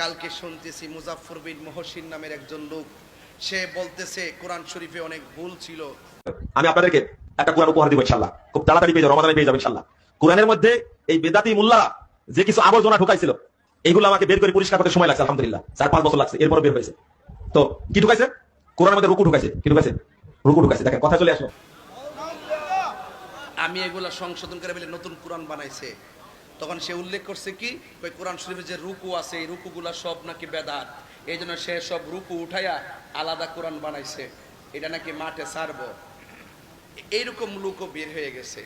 কালকে শুনতেছি মুজাফর বিন মহসিন নামের একজন লোক। সে বলতেছে কোরআন শরীফে অনেক ভুল ছিল। আমি আপনাদেরকে একটা কোরআন উপহার দিব ইনশাল্লাহ খুব তাড়াতাড়ি পেয়ে যাব রমাদানে পেয়ে যাব ইনশাল্লাহ কোরআনের মধ্যে এই বেদাতি মুল্লা যে কিছু আবর্জনা ঢুকাইছিল এইগুলো আমাকে বের করে পরিষ্কার করতে সময় লাগছে আলহামদুলিল্লাহ। চার পাঁচ বছর লাগছে এরপর বের হয়েছে। তো কি ঢুকাইছে? কোরআনের মধ্যে রুকু ঢুকাইছে কি ঢুকাইছে? রুকু ঢুকাইছে। দেখেন কথা চলে আসলো। আমি এগুলা সংশোধন করে বলে নতুন কোরআন বানাইছে। তখন সে উল্লেখ করছে কি? ওই কোরআন শরীফের যে রুকু আছে, এই রুকুগুলা সব নাকি বেদাত। এই জন্য সে সব রুকু উঠাইয়া আলাদা কোরআন বানাইছে। এটা নাকি মাঠে সারব এইরকম লোকও বের হয়ে গেছে।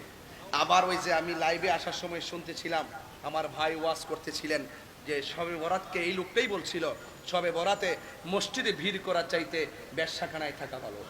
আবার ওই যে আমি লাইভে আসার সময় শুনতেছিলাম, আমার ভাই ওয়াজ করতেছিলেন যে সবে বরাতকে এই লোকটাই বলছিল সবে বরাতে মসজিদে ভিড় করার চাইতে ব্যবসাখানায় থাকা ভালো।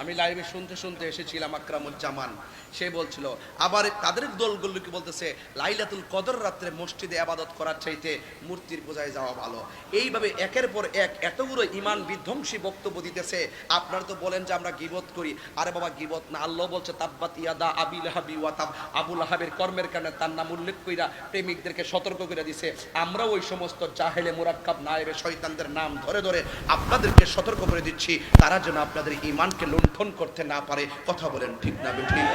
আমি লাইভে শুনতে শুনতে এসেছিলাম আকরামুজ্জামান। সে বলছিল, আবার তাদের দলগুলোকে বলতেছে, লাইলাতুল কদর রাত্রে মসজিদে আবাদত করার চাইতে মূর্তির পূজায় যাওয়া ভালো। এইভাবে একের পর এক এতগুলো ইমান বিধ্বংসী বক্তব্য দিতেছে। আপনারা তো বলেন যে আমরা গিবত করি। আরে বাবা, গিবত না, আল্লাহ বলছে, তাব্বাত ইয়াদা আবিল হাবি ওয়াতাব আবুল আহাবের কর্মের কারণে তার নাম উল্লেখ কইরা প্রেমিকদেরকে সতর্ক করে দিছে। আমরা ওই সমস্ত জাহেলে মুরাক্কাব নায়েবে শয়তানদের নাম ধরে ধরে আপনাদেরকে সতর্ক করে দিচ্ছি, তারা যেন আপনাদের ইমানকে লুণ্ঠন করতে না পারে। কথা বলেন ঠিক না ঠিক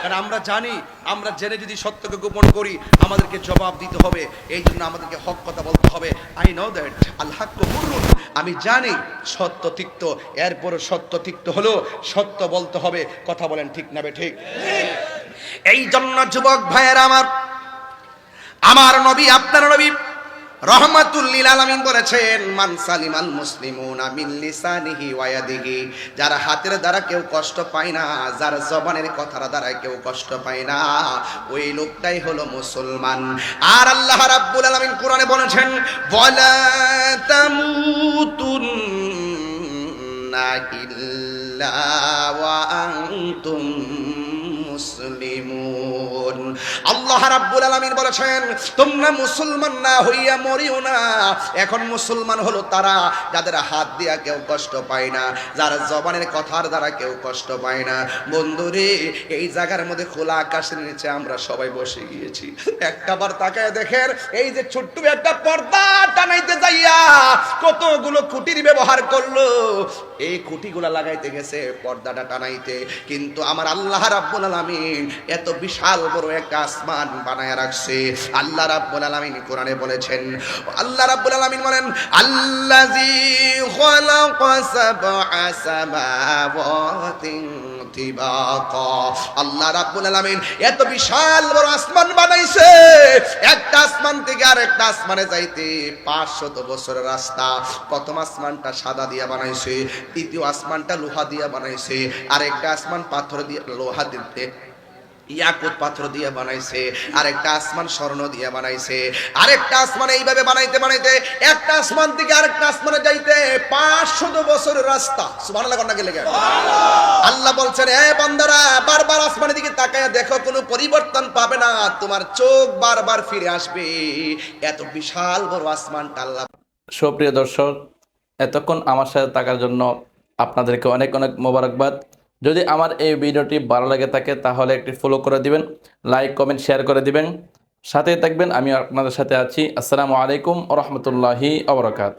কারণ আমরা জানি, আমরা জেনে যদি সত্যকে গোপন করি, আমাদেরকে জবাব দিতে হবে। এই জন্য আমাদেরকে হক কথা বলতে হবে। আই নো দ্যাট আল্লাহ আমি জানি সত্য তিক্ত, এরপরও সত্য তিক্ত হলো সত্য বলতে হবে। কথা বলেন ঠিক না ঠিক এই জন্য যুবক ভাইয়ের আমার আমার নবী, আপনার নবী রহমাতুল্লিল আলামিন বলেছেন, মান সালিমাল মুসলিমুনা মিন লিসানিহি ওয়া ইয়াদিহি যারা হাতের দ্বারা কেউ কষ্ট পায় না, যার জবানের কথার দ্বারা কেউ কষ্ট পায় না, ওই লোকটাই হলো মুসলমান। আর আল্লাহ রাব্বুল আলামিন কোরআনে বলেছেন, ওয়ালা তামুতুন্না ইল্লা ওয়া আনতুম আল্লাহ রাব্বুল আলামিন বলেছেন, তোমরা মুসলমান না হইয়া মরিও না। এখন মুসলমান হলো তারা যাদের হাত দিয়া কেউ কষ্ট পায় না, যারা জবানের কথার দ্বারা কেউ কষ্ট পায় না। বন্ধুরে, এই জায়গার মধ্যে খোলা আকাশের নিচে আমরা সবাই বসে গিয়েছি। একটা বার তাকায় দেখেন, এই যে ছোট্ট একটা পর্দা টানাইতে যাইয়া কতগুলো খুঁটির ব্যবহার করল। এই খুঁটিগুলা লাগাইতে গেছে পর্দাটা টানাইতে। কিন্তু আমার আল্লাহ রাব্বুল আলামিন এত বিশাল বড় একটা আসমান বানায় রাখছে। আল্লাহ রাব্বুল আলামিন কোরআনে বলেছেন, আল্লাহ রাব্বুল আলামিন বলেন, আল্লাযী খালাকা সাবআ সামাওয়াতিন আল্লাহ রাব্বুল আলামিন এত বিশাল বড় আসমান বানাইছে। একটা আসমান থেকে আরেকটা আসমানে যাইতে 500 বছরের রাস্তা। প্রথম আসমানটা সাদা দিয়া বানাইছে, দ্বিতীয় আসমানটা লোহা দিয়া বানাইছে, আরেকটা আসমান পাথর দিয়ে, লোহা দিতে ইয়াকুত পাথর দিয়ে বানাইছে, আরেকটা আসমান স্বর্ণ দিয়ে বানাইছে, আরেকটা আসমান এইভাবে বানাইতে বানাইতে, একটা আসমান থেকে আরেকটা আসমানে যাইতে পাঁচশত বছরের রাস্তা। সুবহানাল্লাহ কন্যা গেলে আল্লাহ বলছেন, এ বান্দারা, বারবার আসমানের দিকে তাকায় দেখো, কোনো পরিবর্তন পাবে না, তোমার চোখ বারবার ফিরে আসবে। এত বিশাল বড় আসমানটা আল্লাহ সুপ্রিয় দর্শক, এতক্ষণ আমার সাথে থাকার জন্য আপনাদেরকে অনেক অনেক মোবারকবাদ। যদি আমার এই ভিডিওটি ভালো লাগে থাকে, তাহলে একটি ফলো করে দিবেন লাইক কমেন্ট শেয়ার করে দিবেন। সাথে থাকবেন, আমি আপনাদের সাথে আছি। আসসালামু আলাইকুম রহমতুল্লাহি আবরকাত